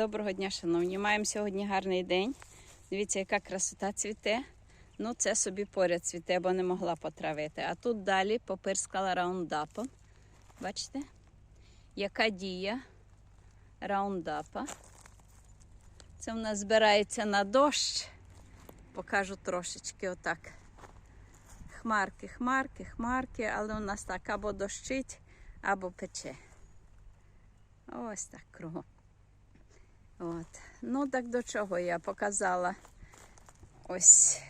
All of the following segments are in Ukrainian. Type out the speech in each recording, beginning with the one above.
Доброго дня, шановні. Маємо сьогодні гарний день. Дивіться, яка красота цвіте. Ну, це собі поряд цвіте, бо не могла потравити. А тут далі попирскала раундапом. Бачите? Яка дія раундапа. Це в нас збирається на дощ. Покажу трошечки отак. Хмарки, хмарки, хмарки, але у нас так або дощить, або пече. Ось так кругом. От. Ну, так до чого я показала ось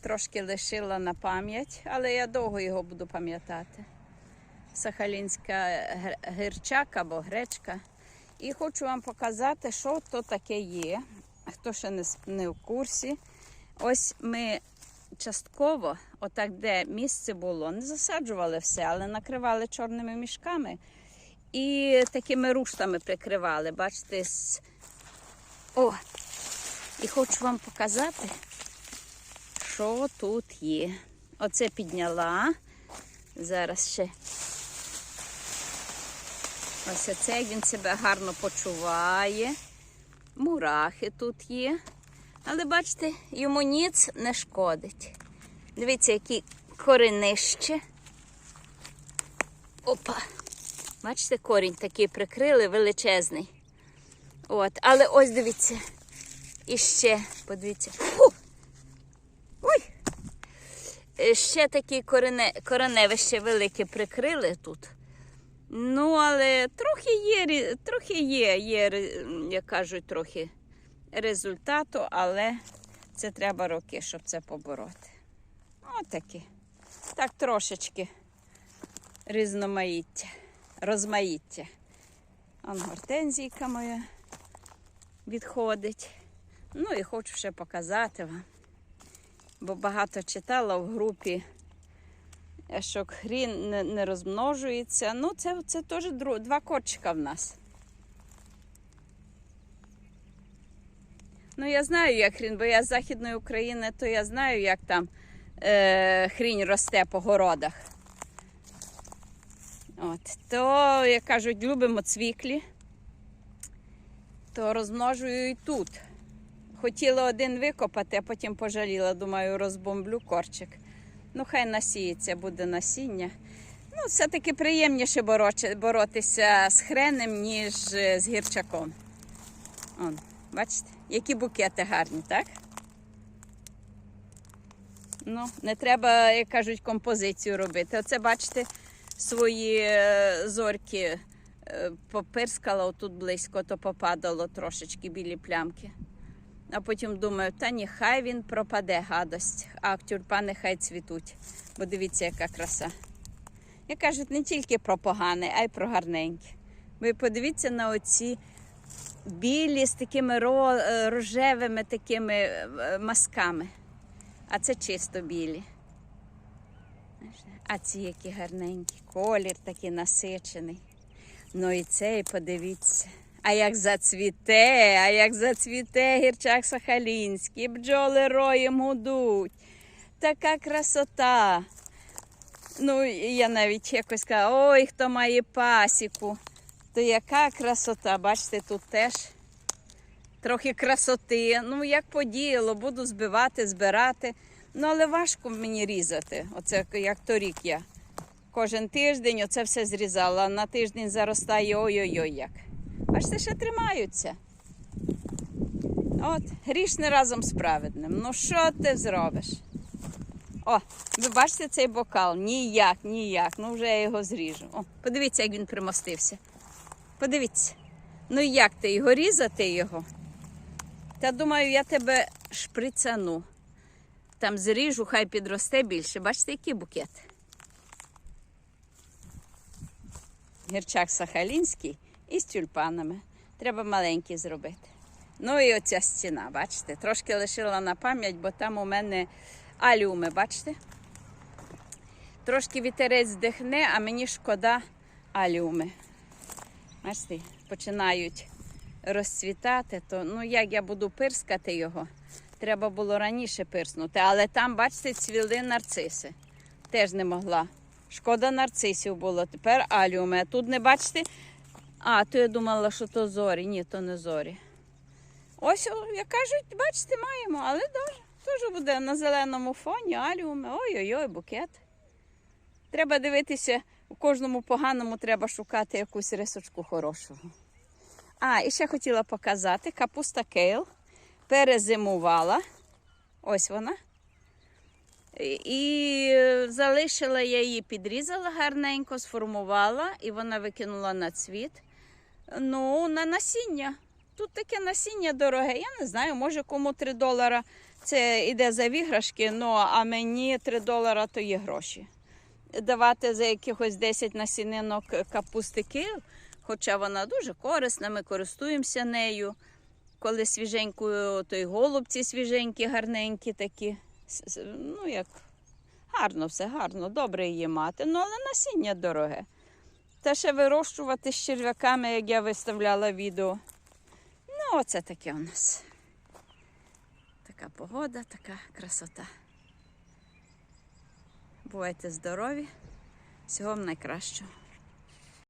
трошки лишила на пам'ять, але я довго його буду пам'ятати. Сахалінська гирчак або гречка. І хочу вам показати, що то таке є. Хто ще не, не в курсі. Ось ми частково, отак, де місце було, не засаджували все, але накривали чорними мішками. І такими руштами прикривали, бачите. О! І хочу вам показати, що тут є. Оце підняла. Зараз ще. Ось оце він себе гарно почуває. Мурахи тут є. Але бачите, йому ніц не шкодить. Дивіться, які коренище. Опа! Бачите, корінь такий прикрили, величезний. От, але ось дивіться. І ще, подивіться. Фу! Ой! Е, Ще такі корене, кореневище велике прикрили тут. Ну, але трохи є, трохи є, є, як кажуть, трохи результату, але це треба роки, щоб це побороти. Отакі. Так трошечки різноманіття, розмаїття. Он гортензійка моя відходить. Ну і хочу ще показати вам. Бо багато читала в групі, що хрін не, розмножується. Ну, це, це теж два кочика в нас. Ну, я знаю, як хрін, бо я з Західної України, то я знаю, як там е, хрінь росте по городах. От, то, як кажуть, любимо цвіклі, то розмножую і тут. Хотіла один викопати, а потім пожаліла. Думаю, розбомблю корчик. Ну, хай насіється, буде насіння. Ну, все-таки приємніше боротися з хренем, ніж е, з гірчаком. Он, бачите, які букети гарні, так? Ну, не треба, як кажуть, композицію робити. Оце, бачите, свої е, зорки е, попирскала отут близько, то попадало трошечки білі плямки. А потім думаю, та ні, хай він пропаде гадость, а тюльпани хай цвітуть. Бо дивіться, яка краса. Як кажуть, не тільки про погане, а й про гарненьке. Ви подивіться на оці білі з такими е, рожевими такими масками. А це чисто білі. А ці які гарненькі, колір такий насичений. Ну і цей подивіться. А як зацвіте, а як зацвіте гірчак сахалінський, бджоли роєм гудуть. Така красота. Ну, я навіть якось кажу, ой, хто має пасіку. То яка красота, бачите, тут теж трохи красоти. Ну, як подіяло, буду збивати, збирати. Ну, але важко мені різати. Оце як торік я. Кожен тиждень оце все зрізала, а на тиждень заростає ой-ой-ой як. Бачите, ще тримаються. От, грішне разом з праведним. Ну що ти зробиш? О, ви бачите цей бокал? Ніяк, ніяк. Ну вже я його зріжу. О, подивіться, як він примостився. Подивіться. Ну як ти його різати його? Та думаю, я тебе шприцану. Там зріжу, хай підросте більше. Бачите, який букет? Гірчак сахалінський із тюльпанами. Треба маленький зробити. Ну і оця стіна, бачите? Трошки лишила на пам'ять, бо там у мене алюми, бачите? Трошки вітерець здихне, а мені шкода алюми. Бачите, починають розцвітати, то ну як я буду пирскати його, треба було раніше пирснути. Але там, бачите, цвіли нарциси. Теж не могла. Шкода нарцисів було. Тепер алюми. А тут не бачите, А, то я думала, що то зорі. Ні, то не зорі. Ось, як кажуть, бачите, маємо, але. Теж буде на зеленому фоні, аліуми. Ой-ой-ой, букет. Треба дивитися, у кожному поганому треба шукати якусь рисочку хорошого. А, і ще хотіла показати, капуста кейл перезимувала. Ось вона. І- І залишила я її, підрізала гарненько, сформувала, і вона викинула на цвіт. Ну, на насіння. Тут таке насіння дороге. Я не знаю, може кому 3 долара це йде за віграшки, ну а мені 3 долара то є гроші. Давати за якихось 10 насінинок капусти кил, хоча вона дуже корисна, ми користуємося нею. Коли свіженькою, то й голубці свіженькі, гарненькі такі. Ну, як гарно все, гарно, добре її мати. Ну, але насіння дороге. Та ще вирощувати з черв'яками, як я виставляла відео. Ну, оце таке у нас. Така погода, така красота. Бувайте здорові. Всього вам найкращого.